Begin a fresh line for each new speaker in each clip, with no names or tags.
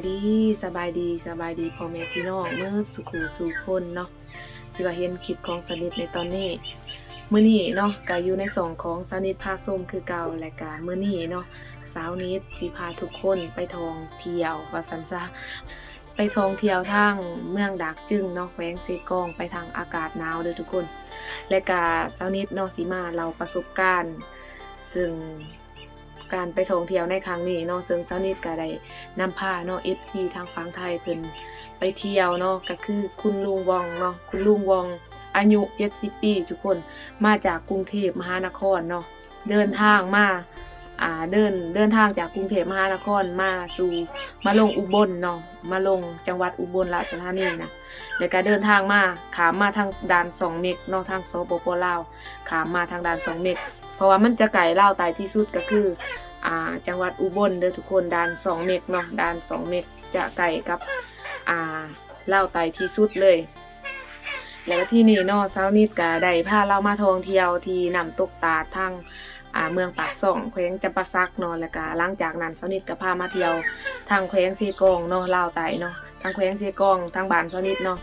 สบายดีสบายดีสบายดีพ่อแม่พี่น้องเมื่อสุขูสู่คนเนาะที่ว่าเห็นคลิปของสนิทในตอนนี้มื้อนี้เนาะก็อยู่ในสองของสนิทพาส้มคือเก่าและก็มื้อนี้เนาะสาวนิดสิพาทุกคนไปท่องเที่ยวว่าซั่นซะไปท่องเที่ยวทางเมืองดากจึงเนาะแขวงเซกองไปทางอากาศหนาวเด้อทุกคน และก็สาวนิดเนาะสิมาเราประสบการณ์ จึง การไปท่องเที่ยวในครั้งนี้เนาะซึ่งเจ้านิดก็ได้นำพาเนาะ FC ทางฝั่งไทยเพิ่นไปเที่ยวเนาะก็คือคุณลุงวองเนาะคุณลุงวองอายุ 70 ปี ทุกคนมาจากกรุงเทพมหานครเนาะเดินทางมาอ่าเดินเดินทางจากกรุงเทพมหานครมาสู่มาลงอุบลเนาะมาลงจังหวัดอุบลราชธานีนะแล้วก็เดินทางมาขามมาทางด่านสองเมกเนาะทางสปปลาวขามมาทางด่านสองเมก ราะว่ามันจะไกลเล่าวไตที่สุดก็คืออ่าจังหวัดอุบลเด้อทุกคนด่าน 2 เมกเนาะด่าน 2 เมกจะไกลกับอ่าเล่าวไตที่สุดเลย แล้วที่นี่เนาะเช้านิดก็ได้พาเรามาท่องเที่ยวที่น้ำตกตาดทางเมืองปากซ่องแขวงจำปาสักเนาะแล้วก็หลังจากนั้นเช้านิดก็พามาเที่ยวทางแขวงเซกองเนาะลาวไตเนาะทางแขวงเซกองทางบ้านเช้านิดเนาะ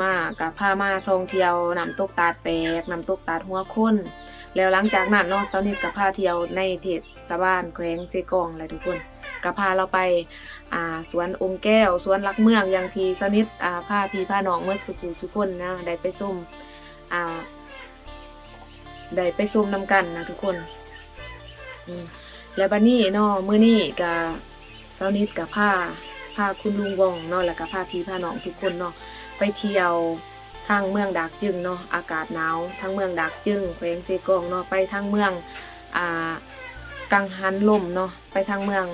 มากับพามาท่องเที่ยวน้ำตกตาดแปลกน้ำตกตาดหัวค้น แล้วหลังจากนั้นเนาะเจ้านิดกับพาเที่ยวในเทศบาลแขวงเซกองอะไรทุกคนกับพาเราไปอ่าสวนองค์แก้วสวนลักเมืองอย่างทีสนิทอ่าพาพี่พาน้องเมื่อสุขุสุคนนะได้ไปส้มอ่าได้ไปส้มนำกันนะทุกคนแล้วบัดนี้เนาะมื้อนี้กับเจ้านิดกับพาพาคุณลุงวองเนาะแล้วก็พาพี่พาน้องทุกคนเนาะไปเที่ยว ทางเมืองดากจึงเนาะอากาศหนาวทางเมืองดากจึงแขวงเซกองเนาะไปทางเมืองอ่ากังหันลมเนาะไปทางเมือง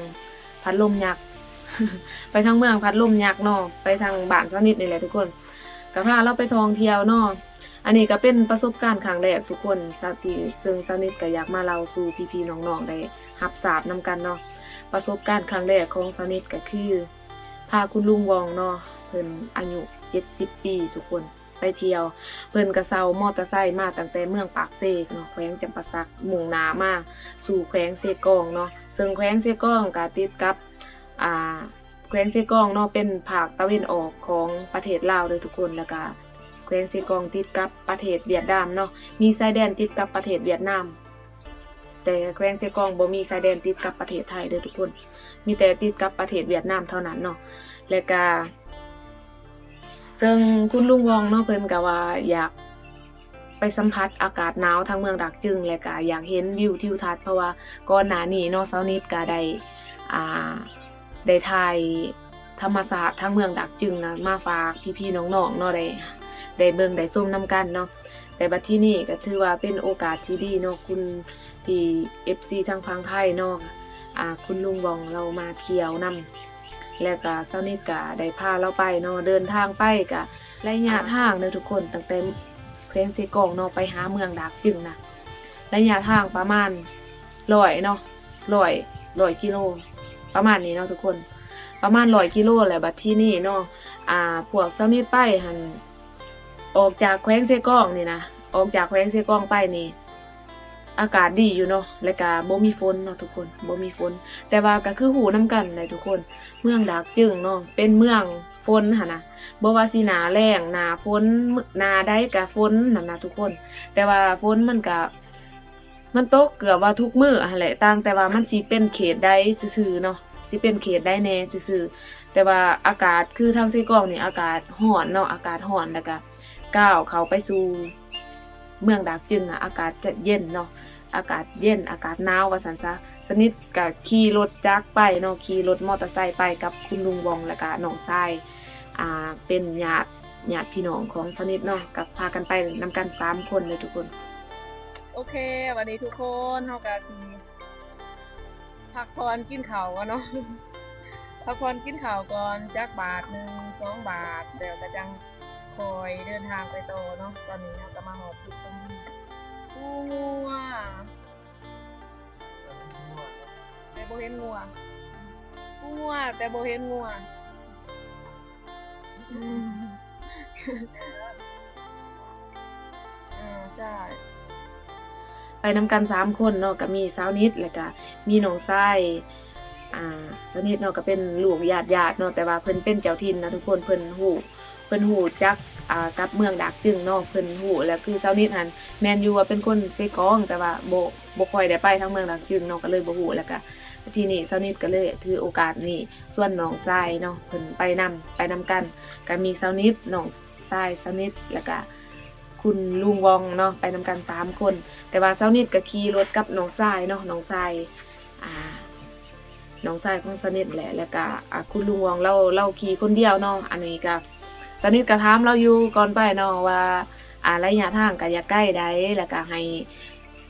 พัดลมยักษ์ไปทางเมืองพัดลมยักษ์เนาะไปทางบ้านสนิทนี่แหละทุกคนก็พาเราไปท่องเที่ยวเนาะอันนี้ก็เป็นประสบการณ์ครั้งแรกทุกคนสติซึ่งสนิทก็อยากมาเล่าสู่พี่ๆน้องๆได้รับทราบนํกันเนาะประสบการณ์ครั้งแรกของสนิทก็คือพาคุณลุงวองเนาะเพิ่นอายุ 70 ปีทุกคน ไปเที่ยว เพิ่นกระเซามอเตอร์ไซค์มาตั้งแต่เมืองปากเซกเนาะแขวงจำปาสักมุ่งหน้ามาสู่แขวงเซกองเนาะซึ่งแขวงเซกองก็ติดกับอ่าแขวงเซกองเนาะเป็นภาคตะวันออกของประเทศลาวเลยทุกคนแล้วก็แขวงเซกองติดกับประเทศเวียดนามเนาะมีชายแดนติดกับประเทศเวียดนาม แต่แขวงเซกองบ่มีชายแดนติดกับประเทศไทยเด้อทุกคน มีแต่ติดกับประเทศเวียดนามเท่านั้นเนาะและก็ ซึ่งคุณลุงวองเนาะเพิ่นก็ว่าอยากไปสัมผัสอากาศหนาวทางเมืองดักจึง และก็อยากเห็นวิวทิวทัศน์เพราะว่าก่อนหน้านี้เนาะเซานิดก็ได้อ่าได้ถ่ายธรรมศาสตร์ทางเมืองดักจึงนะมาฝากพี่ๆน้องๆเนาะได้ได้เบิ่งได้ชมนํกันเนาะแต่บัดที่นี่ก็ถือว่าเป็นโอกาสที่ดีเนาะคุณที่ FC ทางฝั่งไทยเนาะอ่าคุณลุงวองเรามาเที่ยวนํ แล้วก็เซานิดก็ได้พาเราไปเนาะเดินทางไปก็ระยะทางเด้อทุกคนตั้งแต่แขวงเซกองเนาะไปหาเมืองดากจึงนะระยะทางประมาณร้อยเนาะร้อยร้อยกิโล ประมาณนี้เนาะทุกคน ประมาณร้อยกิโลแหละบัดที่นี่เนาะอ่าพวกเซานิดไปหันออกจากแขวงเซกองนี่นะออกจากแขวงเซกองไปนี่ อากาศดีอยู่เนาะแล้วก็บ่มีฝนเนาะทุกคนบ่มีฝน แต่ว่าก็คือหูน้ำกันเลยทุกคน เมืองดากจึงเนาะเป็นเมืองฝนหั่นนะบ่ว่าสิหนาแล้งหนาฝนหนาใดก็ฝนนั่นนะทุกคน แต่ว่าฝนมันก็มันตกเกือบว่าทุกมื้อหั่นแหละต่างแต่ว่ามันสิเป็นเขตใดซื่อๆเนาะสิเป็นเขตใดแน่ซื่อๆแต่ว่าอากาศคือทางซีกองนี่อากาศร้อนเนาะอากาศร้อนแล้วก็ก้าวเขาไปสู่ เมืองดากจึงอะอากาศจะเย็นเนาะอากาศเย็นอากาศหนาวว่าซั่นซะสนิทกับขี่รถจักรไปเนาะขี่รถมอเตอร์ไซค์ไปกับคุณลุงวองและก็น้องชายอ่าเป็นญาติญาติพี่น้องของสนิทเนาะกับพากันไปนำกันสามคนเลยทุกคน
โอเค วันนี้ทุกคนเฮากันพักผ่อนกินข้าวกันเนาะพักผ่อนกินข้าวก่อนจักบาทหนึ่งสองบาทเดี๋ยวก็จังคอยเดินทางไปโตเนาะตอนนี้เราก็มาหอดทุก เห็นงัวงูงัวแต่โบเห็นงัวอืมอ่าใช่
ไปนำกันสามคนเนาะก็มีสาวนิดแล้วก็มีน้องชายอ่าสนิทเนาะก็เป็นลูกญาติญาติๆเนาะแต่ว่าเพิ่นเป็นเจ้าถิ่นนะทุกคนเพิ่นฮู้เพิ่นฮู้จักอ่ากับเมืองดักจึงเนาะเพิ่นฮู้แล้วคือเซานิดหันแม่นอยู่ว่าเป็นคนเซกอง แต่ว่าบ่บ่ค่อยได้ไปทางเมืองดักจึงเนาะก็เลยบ่ฮู้แล้วก็ ทีนี้เซานิดก็เลยถือโอกาสนี้ส่วนน้องชายเนาะเพิ่นไปนํไปนํกันก็มีเซานิดน้องชายเซานิดแล้วก็คุณลุงวองเนาะไปนํกันสามคน แต่ว่าเซานิดก็ขี่รถกับน้องชายเนาะน้องชายอ่าน้องชายของสนิทแหละ แล้วก็อคุณลุงวองเราเราขี่คนเดียวเนาะ อันนี้ก็สนิทก็ถามเราอยู่ก่อนไปเนาะว่าอ่าระยะทางก็อย่าใกล้ใดแล้วก็ให้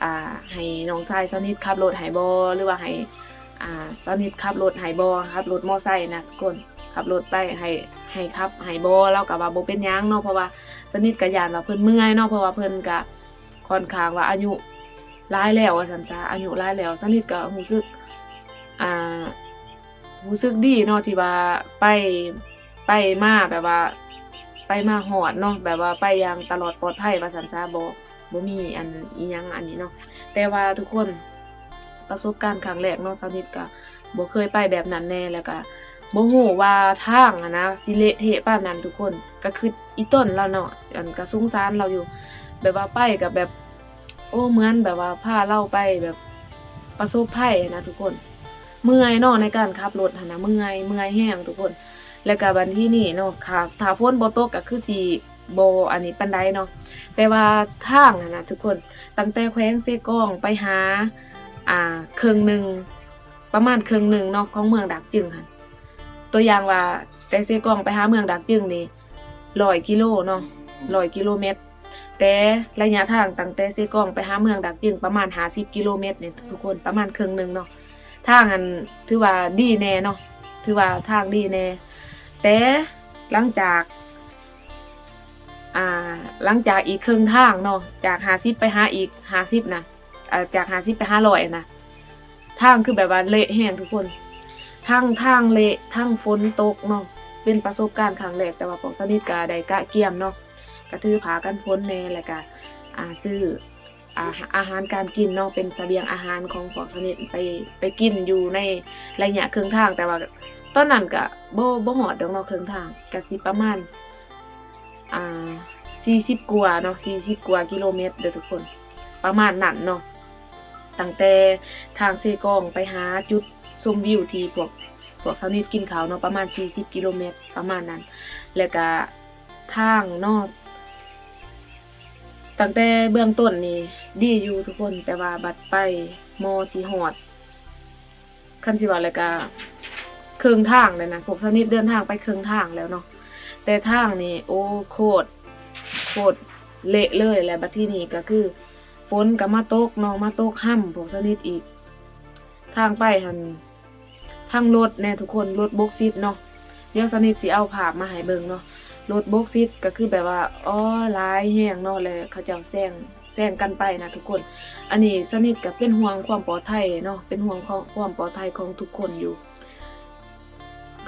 อ่าให้น้องชายสนิทขับรถให้บ่หรือว่าให้ อ่าสนิทขับรถให้บ่ขับรถมอไซค์นะทุกคนขับรถไปให้ให้ขับให้บ่เราก็ว่าบ่เป็นยังเนาะเพราะว่าสนิทก็ย่านว่าเพิ่นเมื่อยเนาะเพราะว่าเพิ่นก็ค่อนข้างว่าอายุหลายแล้วว่าซั่นซะอายุหลายแล้ว สนิทก็รู้สึกอ่ารู้สึกดีเนาะที่ว่าไปไปมาแบบว่า ไปมาหอดเนาะแบบว่าไปอย่างตลอดปลอดภัยว่าสันซาบ่บ่มีอันอีหยังอันนี้เนาะแต่ว่าทุกคน ประสบการณ์ครั้งแรกเนาะสาวนิทก็บ่เคยไปแบบนั้นแน่แล้วก็บ่ฮู้ว่าทางอะนะสิเละเทะปานนั้นทุกคนก็คืออีต้นแล้วเนาะอันก็สงสารเราอยู่ แบบว่าไปกับแบบ โอ้เหมือนแบบว่าพาเราไปแบบประสบภัยนะทุกคน เมื่อยเนาะในการขับรถหันนะเมื่อยเมื่อยแห้งทุกคน แล้วก็บันที่นี่เนาะค่ะถ้าฝนบ่ตกก็คือสิบอันนี้ปานใดเนาะแต่ว่าทางนะนะทุกคนตั้งแต่แขวงเซกองไปหา อ่าครึ่งหนึ่งประมาณครึ่งหนึ่งเนาะของเมืองดักจึงค่ะตัวอย่างว่าแต่เซกองไปหาเมืองดักจึงนี่100กิโลเนาะ100กิโลเมตร แต่ระยะทางตั้งแต่เซกองไปหาเมืองดักจึงประมาณ50กิโลเมตรเนี่ยทุกคนประมาณครึ่งหนึ่งเนาะทางอันถือว่าดีแน่เนาะถือว่าทางดีแน่แต่หลังจากอ่าหลังจากอีกครึ่งทางเนาะจากหาซิไปหาอีกหาซินะอ่า จากหาซิไปห้าลอยนะทางคือแบบว่าเละแห้งทุกคนทางทางเละทางฝนตกเนาะเป็นประสบการณ์ครั้งแรกแต่ว่าปองสนิทกาได้กะเกี่ยมเนาะกระถือผากันฝนแน่แล้วก็อ่าซื้ออาหาอาหารการกินเนาะเป็นเสบียงอาหารของพวกสนิทไปไปกินอยู่ในระยะครึ่องทางแต่ว่าตอนนั้นก็บ่บ่ฮอดดอกเนาะครึ่องทางก็สิประมาณอ่า40กว่าเนาะ40กว่ากิโลเมตรเด้อทุกคน ประมาณนั้นเนาะ ตั้งแต่ทางเซกองไปหาจุดชมวิวที่พวกพวกสนิทกินขาวเนาะประมาณ 40 กิโลเมตรประมาณนั้น แล้วก็ทางนาะตั้งแต่เบื้องต้นนี่ดีอยู่ทุกคนแต่ว่าบัดไปมอสีหอดคันสิว่าแล้วก็เครึ่องทางเลยนะพวกสนิทเดินทางไปเครึ่องทางแล้วเนาะแต่ทางนี่โอ้โคตรโคตรเละเลยและบัดที่นี่ก็คือ ฝนก็มาตกเนองมาตกห่ำพวกสนิทอีก ทางไปหันทางรถแน่ทุกคนรถบกซิดเนาะเดี๋ยวสนิทสิเอาภาพมาให้เบิ่งเนาะรถบกซิดก็คือแบบว่าอ๋อลายแห้งเนาะเลยเขาเจ้าแซงแซงกันไปนะทุกคน อันนี้สนิทกับเป็นห่วงความปลอดภัยเนาะเป็นห่วงความปลอดภัยของทุกคนอยู่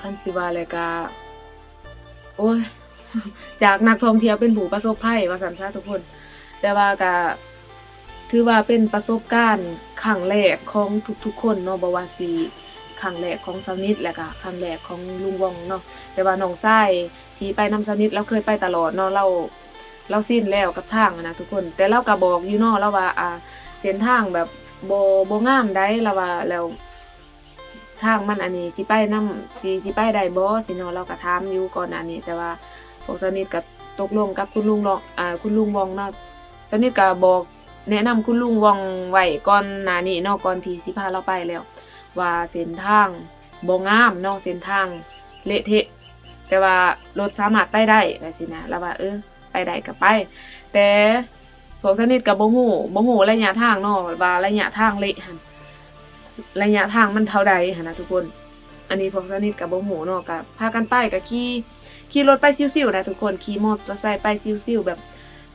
คันสิวาอะไรก็โอ้ยจากนักท่องเที่ยวเป็นผู้ประสบภัยว่าสันซะทุกคน แต่ว่าก็ ถือว่าเป็นประสบการณ์ครั้งแรกของทุกๆ คนเนาะบ่ว่าสิครั้งแรกของสาวนิทและก็ครั้งแรกของลุงวองเนาะแต่ว่าน้องชายที่ไปนำสนิทเราเคยไปตลอดเนาะเราเราสิ้นแล้วกับทางนะทุกคน แต่เราก็บอกอยู่เนาะเราว่าอ่าเส้นทางแบบโบโบงามได้เราว่าแล้วทางมันอันนี้สิไปนำสิสิไปได้บ่สิเนาะเราก็ถามอยู่ก่อนอันนี้ แต่ว่าพวกสนิทก็ตกลงกับคุณลุงลองอ่าคุณลุงวองเนาะสนิทก็บอก แนะนำคุณลุงวองไว้ก่อนหน้านี้เนาะก่อนที่สิพาเราไปแล้ว ว่าเส้นทางบ่งามเนาะเส้นทางเละเทะแต่ว่ารถสามารถไปได้แบบสินะแล้วว่าเออไปได้ก็ไป แต่พวกสนิทกับบ่ฮู้บ่ฮู้ระยะทางเนาะว่าระยะทางเละหั่นระยะทางมันเท่าใดหั่นนะทุกคน อันนี้พวกสนิทกับบ่ฮู้เนาะก็พากันไปก็ขี่ขี่รถไปซิ่วๆนะทุกคนขี่มอเตอร์ไซค์ไปซิ่วๆแบบ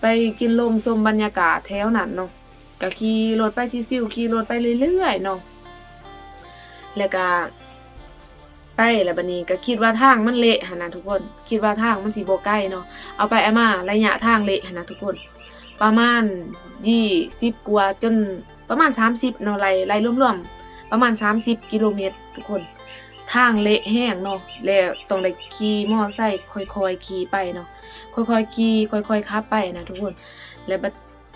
ไปกินลมชมบรรยากาศแถวนั้นเนาะก็ขี่รถไปซิ่วๆขี่รถไปเรื่อยๆเนาะแล้วก็ไปแล้วบัดนี้ก็คิดว่าทางมันเละหันนะทุกคน คิดว่าทางมันสิบ่ใกล้เนาะเอาไปเอามาระยะทางเละหันนะทุกคน ประมาณ20กว่าจนประมาณ30เนาะไล่ไล่รวมๆประมาณ30กิโลเมตรทุกคน ทางเละแห้งเนาะแล้วต้องได้ขี่มอไซค์ค่อยๆขี่ไปเนาะค่อยๆขี่ค่อยๆขับไปนะทุกคน แล้ว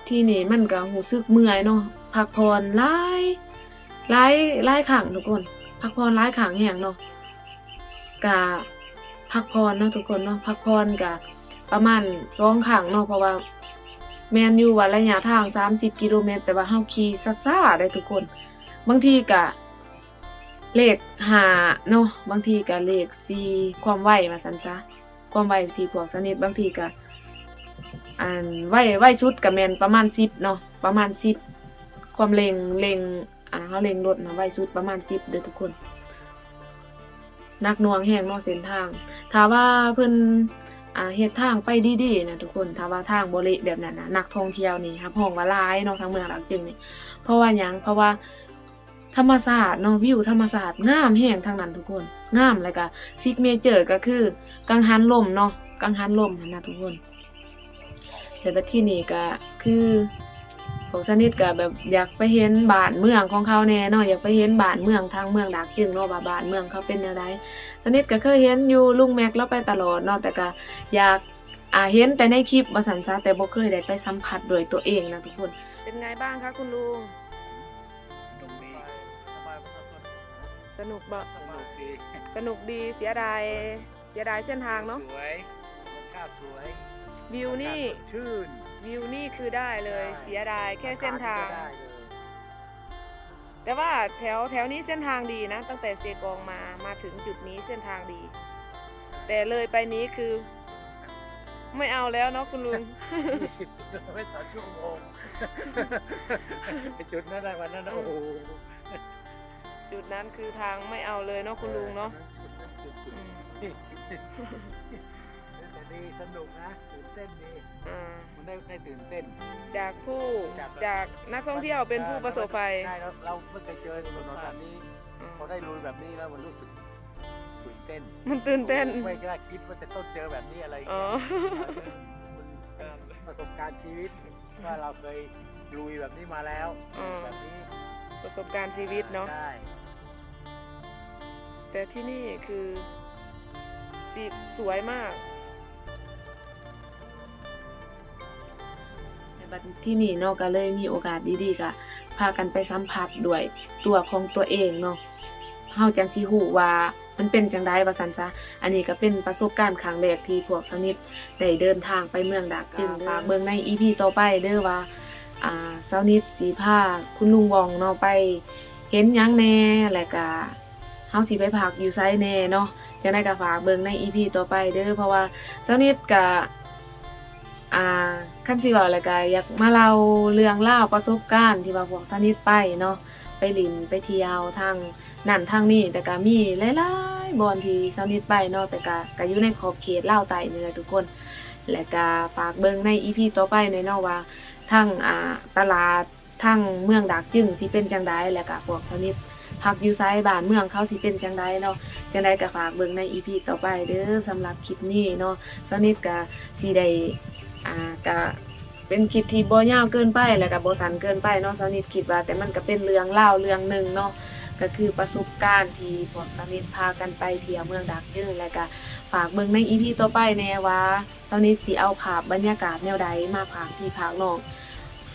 ที่นี่มันก็รู้สึกเมื่อยเนาะพักผ่อนหลายหลายหลายครั้งทุกคนพักผ่อนหลายครั้งแห้งเนาะกะพักผ่อนเนาะทุกคนเนาะพักผ่อนกะประมาณสองครั้งเนาะเพราะว่าแมนอยู่ว่าระยะทาง 30 กิโลเมตร แต่ว่าเฮาขี่ซ่าๆได้ทุกคน บางทีก็ เลข5เนาะบางทีก็เลข4ความไวว่าซั่นซะความไวที่พวกสนิทบางทีก็อันไวไวสุดก็แม่นประมาณ10เนาะประมาณ10ความเร็งเร็งอ่าเฮาเร็งรถนะไวสุดประมาณ10เด้อทุกคนนักนวงแฮงนาะเส้นทางถ้าว่าเพิ่นอ่าเฮ็ดทางไปดีๆนะทุกคนถ้าว่าทางบ่เละแบบนั้นนะนักท่องเที่ยวนี่ครับรองว่าหลายเนาะทางเมืองหลักจึงนี่เพราะว่าหยังเพราะว่า ธรรมศาสตร์เนาะวิวธรรมศาสตร์งามแฮงทางนั้นทุกคนงามแล้วก็ซิกเมเจอร์ก็คือกังหันลมเนาะกังหันลมนะทุกคนแต่บัดที่นี่ก็คือพวกสนิทก็แบบอยากไปเห็นบ้านเมืองของเขาแน่เนาะอยากไปเห็นบ้านเมืองทางเมืองดักจึงเนาะว่าบ้านเมืองเขาเป็นแนวใดสนิทก็เคยเห็นอยู่ลุงแม็กแล้วไปตลอดเนาะแต่ก็อยากอ่าเห็นแต่ในคลิปว่าสันซะแต่บ่เคยได้ไปสัมผัสด้วยตัวเองนะทุกคน เป็นไงบ้างคะคุณลุง
สนุ
กบ่
สนุกดี
สนุกดีเสียดายเสียดายเส้นทางเนาะ
สวยธรรมชาติสวย
วิวนี่
อากาศสดชื่น
วิวนี่คือได้เลยเสียดายแค่เส้นทาง
อากศก็ได้เลย
แต่ว่าแถวแถวนี้เส้นทางดีนะ ตั้งแต่เซกองมามาถึงจุดนี้เส้นทางดี แต่เลยไปนี้คือไม่เอาแล้วเนาะคุณลุง
ยี่สิบกิโลเมตรต่อชั่วโมงไอ้จุดนั้นน่ะวันนั้นน่ะโอ้โห
จุด นั้นคือทางไม่เอาเลยเนาะคุณลุงเนาะ
จุดนั้นจุดจุด
อืม
นี่แต่ดีสนุกนะตื่นเต้นดี
อ่า
มันได้ได้ตื่นเต้น
จากผู้
จาก
จากนักท่องเที่ยวเป็นผู้ประสบภัย
ใช่เราเราไม่เคยเจอถนนแบบนี้
อืม
พอได้ลุยแบบนี้แล้วมันรู้สึกตื่นเต้น
มันตื่นเต้น
ไม่กล้าคิดว่าจะต้องเจอแบบนี้อะไรอย่าง
อ๋อ
เงี้ยมันประสบการณ์ชีวิตว่าเราเคยลุยแบบนี้มาแล้ว
อืม
แบบนี้
ประสบการณ์ชีวิตเนาะ
ใช่
แต่ที่นี่คือสีสวยมากบัดที่นี่เนาะก็เลยมีโอกาสดีๆก็พากันไปสัมผัสด้วยตัวของตัวเองเนาะเฮาจังสิฮู้ว่ามันเป็นจังไดว่าซั่นซะอันนี้ก็เป็นประสบการณ์ครั้งแรกที่พวกสนิทได้เดินทางไปเมืองดากจึงฝากเบิ่งใน EP ต่อไปเด้อว่าอ่าสาวนิดสีผ้าคุณลุงวองเนาะไป เห็นหยังแหน่แล้วก็ เฮาสิไปพักอยู่ไสแน่เนาะจังได้ก็ฝากเบิ่งใน EP ต่อไปเด้อเพราะว่าสานิดก็อ่าคันสิว้าแล้วก็อยากมาเล่าเรื่องราวประสบการณ์ที่ว่าพวกสนิดไปเนาะไปลินไปเที่ยวทางนั่นทางนี้แต่ก็มีหลายๆบอนที่สนิดไปเนาะแต่ก็ก็อยู่ในขอบเขตเล่าวใต้นี่แหละทุกคน และก็ฝากเบิ่งใน EP ต่อไปในอยเนาะว่าทั้งอ่าตลาดทั้งเมืองดักจึงสิเป็นจังไดแล้วก็พวกสนิท พักอยู่ไซบ้านเมืองเขาสิเป็นจังไดเนาะจังไดก็ฝากเบิ่งใน EP ต่อไปเด้อสำหรับคลิปนี้เนาะสนิทก็สิได้อ่าก็เป็นคลิปที่บ่ยาวเกินไปแล้วก็บ่สั้นเกินไปเนาะสนิทคิดว่าแต่มันก็เป็นเรื่องเล่าเรื่องหนึงเนาะก็คือประสบการณ์ที่พวกสนิทพากันไปเที่ยวเมืองดักจึงแล้วก็ฝากเบิ่งใน EP ต่อไปแน่ว่าสนิทสิเอาภาพบรรยากาศแนวใดมาพากพี่พากน้อง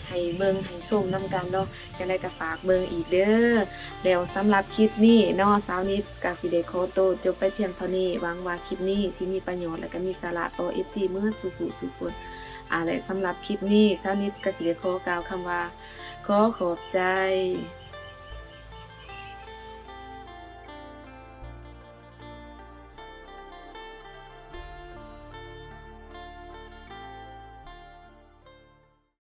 ให้เบิ่งให้ส้มน้ำกันเนาะจังได้ก็ฝากเบิ่งอีกเด้อแล้วสำหรับคลิปนี้เนาะสาวนิดกาสิเดโคโตจบไปเพียงเท่านี้หวังว่าคลิปนี้สิมีประโยชน์และก็มีสาระต่อ FC มือสุขุสุขุนอะไรสำหรับคลิปนี้สาวนิดกาสิเดโคกล่าวคำว่า ขอขอบใจ